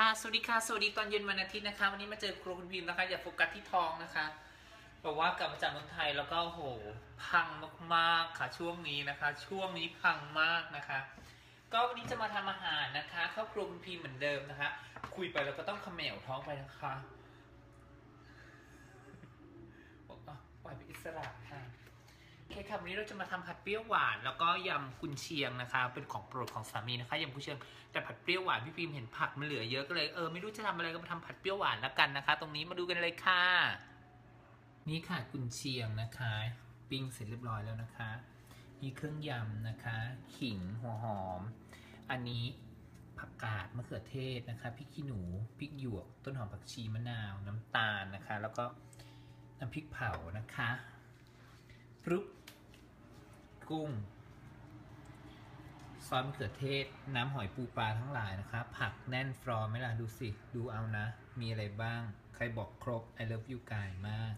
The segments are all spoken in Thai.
ค่ะ สวัสดีค่ะ สวัสดีตอนเย็นวันอาทิตย์นะคะ วันนี้มาเจอครูคุณพิมพ์นะคะ อย่าโฟกัสที่ทองนะคะ บอกว่ากลับมาจากเมืองไทยแล้วก็โหพังมากๆค่ะช่วงนี้นะคะ ช่วงนี้พังมากนะคะ ก็วันนี้จะมาทำอาหารนะคะเข้าครัวคุณพิมพ์เหมือนเดิมนะคะ คุยไปแล้วก็ต้องเขมวท้องไปนะคะบอกอะปล่อยไปอิสระค่ะ เคครับวันนี้เราจะมาทำผัดเปรี้ยวหวาน แล้วก็ยำกุนเชียงนะคะ เป็นของโปรดของสามีนะคะยำกุนเชียงแต่ผัดเปรี้ยวหวานพี่พิมเห็นผักมันเหลือเยอะก็เลยเออไม่รู้จะทำอะไรก็มาทำผัดเปรี้ยวหวานแล้วกันนะคะ ตรงนี้มาดูกันเลยค่ะ นี่ค่ะกุนเชียงนะคะ ปิ้งเสร็จเรียบร้อยแล้วนะคะ มีเครื่องยำนะคะ ขิงหัวหอม อันนี้ผักกาดมะเขือเทศนะคะพริกขี้หนูพริกหยวก ต้นหอมผักชีมะนาว น้ำตาลนะคะ แล้วก็น้ำพริกเผานะคะปุ๊บ กุ้ง ซอสมะเขือเทศ น้ำหอยปูปลาทั้งหลายนะคะ ผักแน่นฟรอไหมล่ะ ดูสิ ดูเอานะ มีอะไรบ้าง ใครบอกครบ I love you กายมาก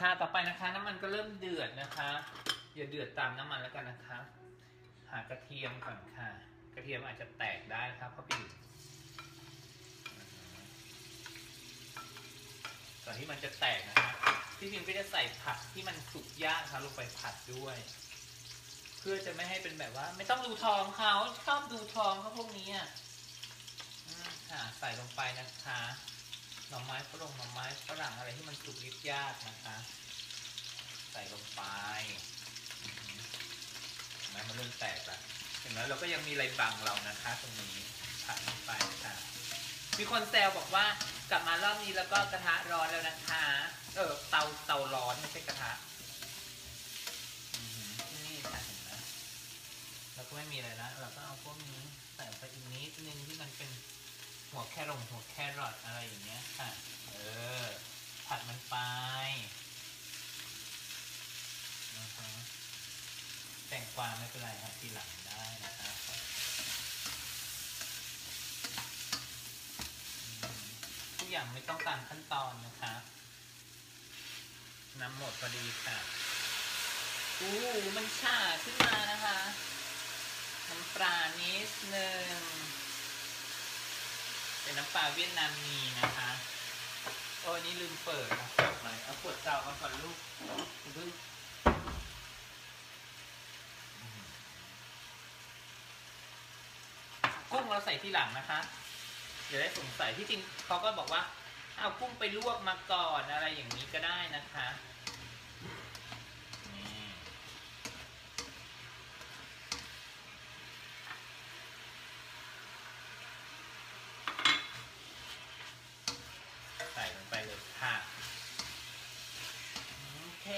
ค่ะ ต่อไปนะคะ น้ำมันก็เริ่มเดือดนะคะ อย่าเดือดตามน้ำมันแล้วกันนะคะ หากระเทียมก่อนค่ะ กระเทียมอาจจะแตกได้นะครับเพราะไปอยู่ก่อนที่มันจะแตกนะคะ พี่พิมก็จะใส่ผักที่มันสุกย่างค่ะลงไปผัดด้วย เพื่อจะไม่ให้เป็นแบบว่า ไม่ต้องดูทองเขาชอบดูทองเขาพวกนี้อะค่ะใส่ลงไปนะคะหน่อไม้ฝรั่งหน่อไม้ฝรั่งอะไรที่มันสุกยิบยากนะคะ ใส่ลงไปอือหือเห็นไหมมันเริ่มแตกแล้วเห็นไหมเราก็ยังมีอะไรบังเรานะคะ ตรงนี้ผัดลงไปค่ะ มีคนแซวบอกว่ากลับมารอบนี้แล้วก็กระทะร้อนแล้วนะคะ เออเตาเตาร้อนไม่ใช่กระทะนี่ค่ะเห็นไหมแล้วก็ไม่มีอะไรละเราก็เอาพวกนี้ใส่ไปอีกนิดนึงที่มันเป็นหัวแครงหัวแครอทอะไรอย่างเงี้ยค่ะ เออ ผัดมันไปนะคะแต่งกวาไม่เป็นไรครับทีหลังได้นะคะอืมทุก อย่างไม่ต้องตามขั้นตอนนะคะน้ำหมดพอดีค่ะอู้หูมันฉ่าขึ้นมานะคะ น้ำปลานิดนึงเป็นน้ำปลาเวียดนามีนะคะ โอ้ยนี่ลืมเปิดเอาขวดหน่อยเอาขวดเก่ามาก่อนลูกคุณพึ่งกุ้งเราใส่ทีหลังนะคะ เดี๋ยวได้สงสัยที่จริงเขาก็บอกว่าเอากุ้งไปลวกมาก่อนอะไรอย่างนี้ก็ได้นะคะใส่ลงไปเลยค่ะโอเค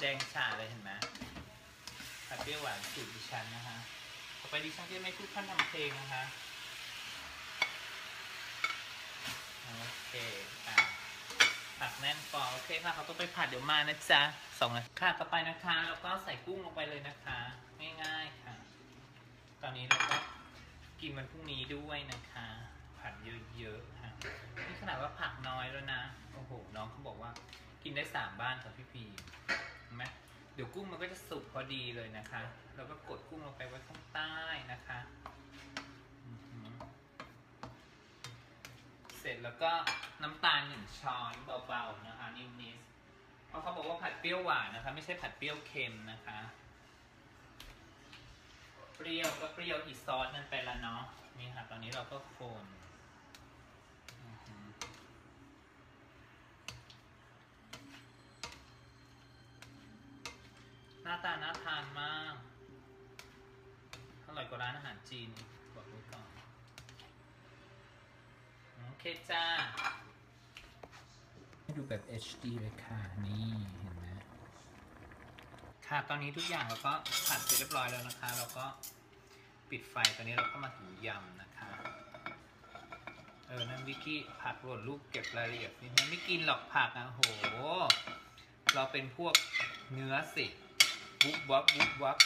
แดงฉ่าเลยเห็นไหมผัดเปรี้ยวหวานสูตรดิฉันนะคะ อไปดิฉันจะไม่พูดขั้นทำเพลงนะคะโอเคค่ะผักแน่นฟอโอเคค่ะเขาต้องไปผัดเดี๋ยวมานะจ๊ะสองนาทีค่ะต่อไปนะคะแล้วก็ใส่กุ้งลงไปเลยนะคะ ง่ายๆค่ะ ตอนนี้เราก็กินวันพรุ่งนี้ด้วยนะคะ ผัดเยอะๆค่ะนี่ขนาดว่าผักน้อยแล้วนะโอ้โหน้องเขาบอกว่า กินได้สามบ้านค่ะพี่พีเห็นไหมเดี๋ยวกุ้งมันก็จะสุกพอดีเลยนะคะ เราก็กดกุ้งล นะคะเสร็จแล้วก็น้ำตาลหนึ่งช้อนเบาๆนะคะนิดนิดเพราะเขาบอกว่าผัดเปรี้ยวหวานนะคะ ไม่ใช่ผัดเปรี้ยวเค็มนะคะ เปรี้ยวก็เปรี้ยวอีกซอสนั่นไปละเนาะนี่ค่ะ ตอนนี้เราก็คนหน้าตาน่าทานมาก ร่อยกว่าร้านอาหารจีน บอกไว้ก่อน โอเคจ้า ให้ดูแบบ HD เลยค่ะ นี่เห็นไหมค่ะ ตอนนี้ทุกอย่างเราก็ผัดเสร็จเรียบร้อยแล้วนะคะ เราก็ปิดไฟ ตอนนี้เราก็มาถึงยำนะคะ เออ นั่นวิกกี้ผักหล่นลูกเก็บรายละเอียดนี่มันไม่กินหรอกผักอะโห เราเป็นพวกเนื้อสิวุบวับวุบวับ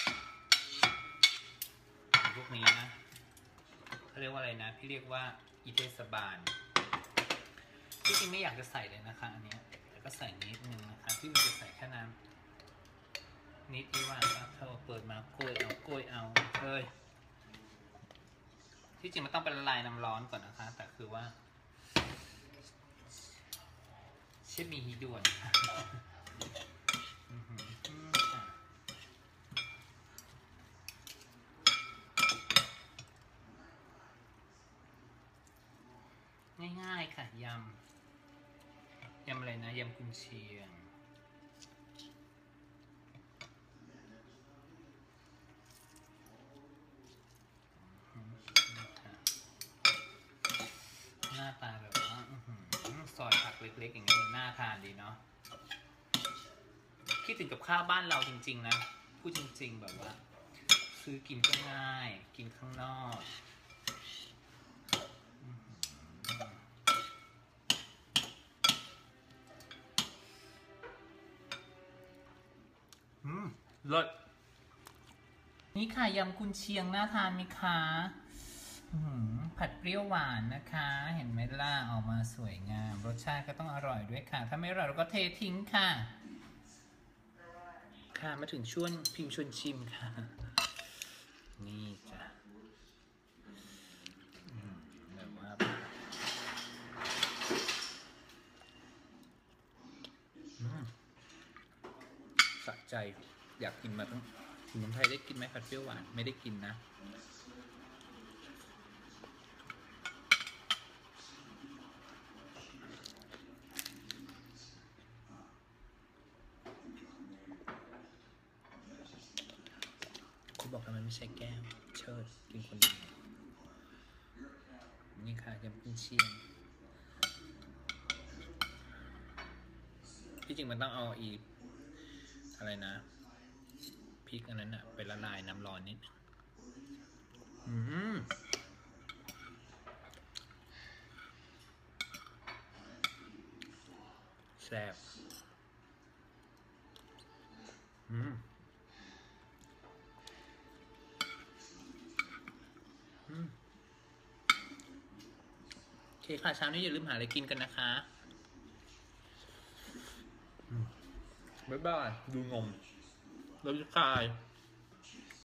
พวกนี้นะเขาเรียกว่าอะไรนะ พี่เรียกว่าอีเทสบานที่จริงไม่อยากจะใส่เลยนะคะอันนี้แต่ก็ใส่นิดนึงนะคะที่มันจะใส่แค่น้ำนิดที่ว่าถ้าเราเปิดมาโกยเอาโกยเอาเฮ้ยที่จริงมันต้องเป็นละลายน้ำร้อนก่อนนะคะ แต่คือว่าเชฟมีฮีด่วนค่ะอื้อหือค่ะ ง่ายๆค่ะยำยำอะไรนะยำกุนเชียงหน้าตาแบบว่าหือซอยผักเล็กๆ อย่างนี้มันน่าทานดีเนาะคิดถึงกับข้าวบ้านเราจริง ๆ นะ พูดจริง ๆ แบบว่า ซื้อกินก็ง่าย กินข้างนอก เลิศนี่ค่ะยำกุนเชียงน่าทานไหมคะผัดเปรี้ยวหวานนะคะ เห็นไหมล่ะออกมาสวยงาม รสชาติก็ต้องอร่อยด้วยค่ะ ถ้าไม่อร่อยเราก็เททิ้งค่ะ ค่ะมาถึงช่วงพิมพ์ชวนชิมค่ะ นี่จ้ะแบบว่าสะใจ อยากกินมาตั้งถึงเมืองไทยได้กินไหมผัดเปรี้ยวหวานไม่ได้กินนะ คุณบอกทำไมไม่ใช่แก้ว เชิดกินคนเดียวนี่ค่ะยำกุนเชียงที่จริงมันต้องเอาอีอะไรนะ ริกอันนั้นอะไปละลายน้ำร้อนนิดนึงอืมแซ่บอืมอืมโอเคค่ะเช้านี้อย่าลืมหาอะไรกินกันนะคะอืมบ๊ายบายดูงม David Caio.